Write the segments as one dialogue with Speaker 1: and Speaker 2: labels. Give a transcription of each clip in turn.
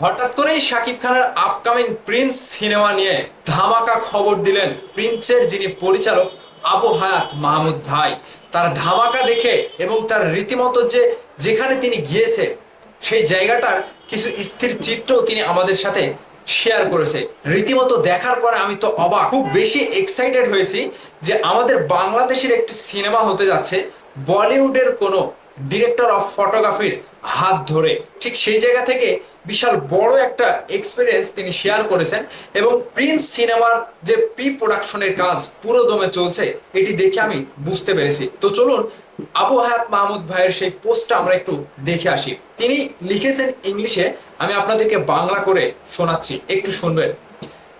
Speaker 1: হঠাৎ করেই শাকিব খানের আপকামিং প্রিন্স সিনেমা নিয়ে ধামাকা খবর দিলেন প্রিন্সের যিনি পরিচালক আবু হায়াত মাহমুদ ভাই। তার ধামাকা দেখে এবং তার রীতিমতো যে যেখানে তিনি গিয়েছে, সেই জায়গাটার কিছু স্থির চিত্রও তিনি আমাদের সাথে শেয়ার করেছে। রীতিমতো দেখার পরে আমি তো অবাক, খুব বেশি এক্সাইটেড হয়েছি যে আমাদের বাংলাদেশের একটি সিনেমা হতে যাচ্ছে বলিউডের কোনো ডিরেক্টর অফ ফটোগ্রাফির হাত ধরে। ঠিক সেই জায়গা থেকে বিশাল বড় একটা এক্সপিরিয়েন্স তিনি শেয়ার করেছেন এবং প্রিন্স সিনেমার যে প্রি প্রোডাকশনের কাজ পুরো দমে চলছে, এটি দেখে আমি বুঝতে পেরেছি। তো চলুন, আবু হায়াত মাহমুদ ভাইয়ের সেই পোস্টটা আমরা একটু দেখে আসি। তিনি লিখেছেন ইংলিশে, আমি আপনাদেরকে বাংলা করে শোনাচ্ছি, একটু শুনবেন।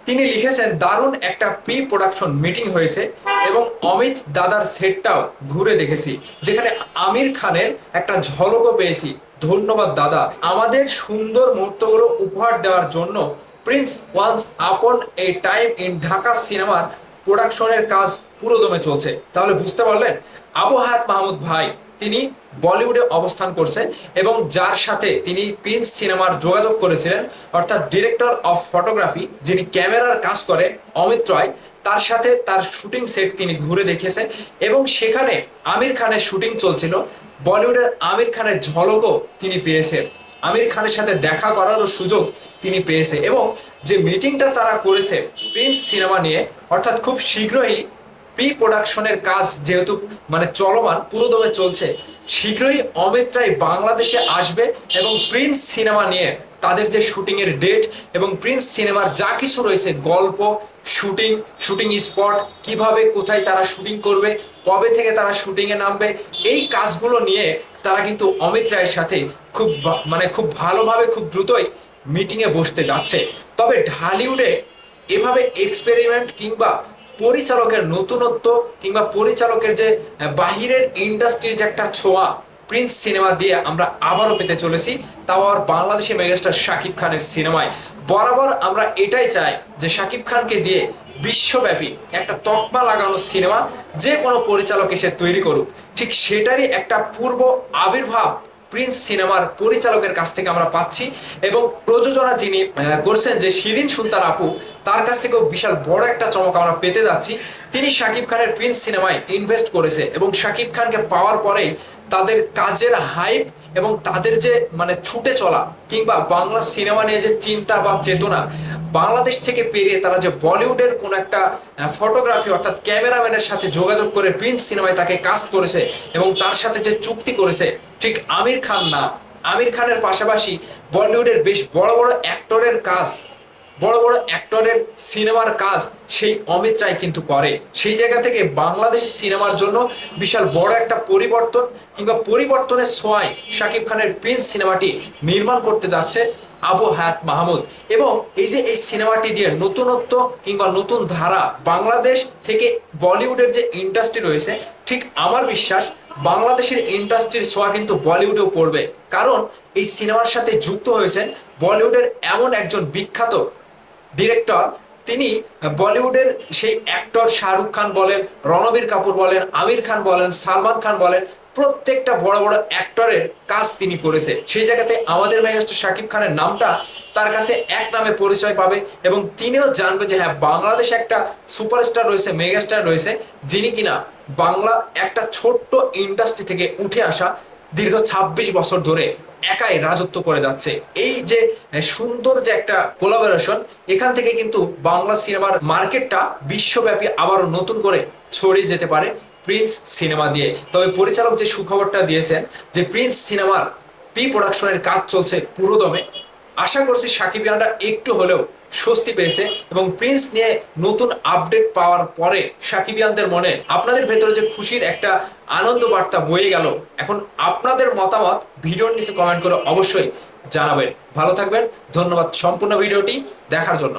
Speaker 1: তিনি লিখেছেন, দারুণ একটা প্রি প্রোডাকশন মিটিং হয়েছে এবং অমিত দাদার সেটটাও ঘুরে দেখেছি, যেখানে আমির খানের একটা ঝলকও পেয়েছি। ধন্যবাদ, দাদা। আমাদের সুন্দর মুহূর্তগুলো উপহার দেওয়ার জন্য Prince once upon A time in Dhaka সিনেমার প্রোডাকশনের কাজ পুরোদমে চলছে। তাহলে বুঝতে পারলেন? আবু হায়াত মাহমুদ ভাই, তিনি বলিউডে অবস্থান করছে এবং যার সাথে তিনি প্রিন্স সিনেমার যোগাযোগ করেছিলেন, অর্থাৎ ডিরেক্টর অফ ফটোগ্রাফি, যিনি ক্যামেরার কাজ করে, অমিত রয়, তার সাথে তার শুটিং সেট তিনি ঘুরে দেখেছেন এবং সেখানে আমির খানের শুটিং চলছিল বলিউডের আমির খানের ঝলকও তিনি পেয়েছে। আমির খানের সাথে দেখা করারও সুযোগ তিনি পেয়েছে এবং যে মিটিংটা তারা করেছে প্রিন্স সিনেমা নিয়ে, অর্থাৎ খুব শীঘ্রই প্রি প্রোডাকশনের কাজ যেহেতু মানে চলমান পুরোদমে চলছে, শীঘ্রই অমিত রায় বাংলাদেশে আসবে এবং প্রিন্স সিনেমা নিয়ে তাদের যে শুটিংয়ের ডেট এবং প্রিন্স সিনেমার যা কিছু রয়েছে, গল্প, শুটিং শুটিং স্পট কীভাবে, কোথায় তারা শুটিং করবে, কবে থেকে তারা শুটিংয়ে নামবে, এই কাজগুলো নিয়ে তারা কিন্তু অমিত রায়ের সাথে খুব মানে খুব ভালোভাবে, খুব দ্রুতই মিটিংয়ে বসতে যাচ্ছে। তবে ঢালিউডে এভাবে এক্সপেরিমেন্ট কিংবা পরিচালকের নতুনত্ব কিংবা পরিচালকের যে বাহিরের ইন্ডাস্ট্রির যে একটা ছোঁয়া প্রিন্স সিনেমা দিয়ে আমরা আবারও পেতে চলেছি, তাও আর বাংলাদেশি মেগাস্টার শাকিব খানের সিনেমায়। বরাবর আমরা এটাই চাই যে শাকিব খানকে দিয়ে বিশ্বব্যাপী একটা তকমা লাগানো সিনেমা যে কোনো পরিচালক এসে তৈরি করুক। ঠিক সেটারই একটা পূর্ব আবির্ভাব প্রিন্স সিনেমার পরিচালকের কাছ থেকে আমরা পাচ্ছি এবং প্রযোজনা যিনি করছেন যে শিরিন সুলতান আপু, তার কাছ থেকেও বিশাল বড় একটা চমক আমরা পেতে যাচ্ছি। তিনি শাকিব খানের প্রিন্স সিনেমায় ইনভেস্ট করেছে এবং শাকিব খানকে পাওয়ার পরেই তাদের কাজের হাইপ এবং তাদের যে মানে ছুটে চলা কিংবা বাংলা সিনেমা নিয়ে যে চিন্তা বা চেতনা, বাংলাদেশ থেকে পেরিয়ে তারা যে বলিউডের কোন একটা ফটোগ্রাফি অর্থাৎ ক্যামেরাম্যানের সাথে যোগাযোগ করে প্রিন্স সিনেমায় তাকে কাস্ট করেছে এবং তার সাথে যে চুক্তি করেছে ঠিক আমির খান না। আমির খানের পাশাপাশি বলিউডের বেশ বড় বড় অ্যাক্টরের কাজ, বড় বড় অ্যাক্টরের সিনেমার কাজ সেই অমিত রায় কিন্তু করে। সেই জায়গা থেকে বাংলাদেশ সিনেমার জন্য বিশাল বড় একটা পরিবর্তন কিংবা পরিবর্তনের ছোঁয়ায় শাকিব খানের প্রিন্স সিনেমাটি নির্মাণ করতে যাচ্ছে আবু হায়াত মাহমুদ। এবং এই যে এই সিনেমাটি দিয়ে নতুনত্ব কিংবা নতুন ধারা বাংলাদেশ থেকে বলিউডের যে ইন্ডাস্ট্রি রয়েছে, ঠিক আমার বিশ্বাস বাংলাদেশের ইন্ডাস্ট্রির ছোঁয়া কিন্তু বলিউডেও পড়বে। কারণ এই সিনেমার সাথে যুক্ত হয়েছেন বলিউডের এমন একজন বিখ্যাত ডিরেক্টর। তিনি বলিউডের সেই অ্যাক্টর শাহরুখ খান বলেন, রণবীর কাপুর বলেন, আমির খান বলেন, সালমান খান বলেন প্রত্যেকটা বড় বড় অ্যাক্টরের কাজ তিনি করেছে সেই জায়গাতে আমাদের মেগাস্টার শাকিব খানের নামটা তার কাছে এক নামে পরিচয় পাবে এবং তিনিও জানবে যে হ্যাঁ বাংলাদেশ একটা সুপারস্টার রয়েছে মেগাস্টার রয়েছে, যিনি কিনা বাংলা একটা ছোট্ট ইন্ডাস্ট্রি থেকে উঠে আসা দীর্ঘ ২৬ বছর ধরে একাই রাজত্ব করে যাচ্ছে। এই যে সুন্দর যে একটা কোলাবোরেশন এখান থেকে কিন্তু বাংলা সিনেমার মার্কেটটা বিশ্বব্যাপী আবারও নতুন করে ছড়িয়ে যেতে পারে। প্রিন্স সিনেমা দিয়ে। তবে পরিচালক যে সুখবরটা দিয়েছেন যে প্রিন্স সিনেমার প্রি প্রোডাকশনের কাজ চলছে পুরোদমে, আশা করছি সাকিব সাকিবিয়ানরা একটু হলেও স্বস্তি পেয়েছে এবং প্রিন্স নিয়ে নতুন আপডেট পাওয়ার পরে সাকিব সাকিবিয়ানদের মনে আপনাদের ভেতরে যে খুশির একটা আনন্দ বার্তা বয়ে গেল, এখন আপনাদের মতামত ভিডিওর নিচে কমেন্ট করে অবশ্যই জানাবেন। ভালো থাকবেন, ধন্যবাদ সম্পূর্ণ ভিডিওটি দেখার জন্য।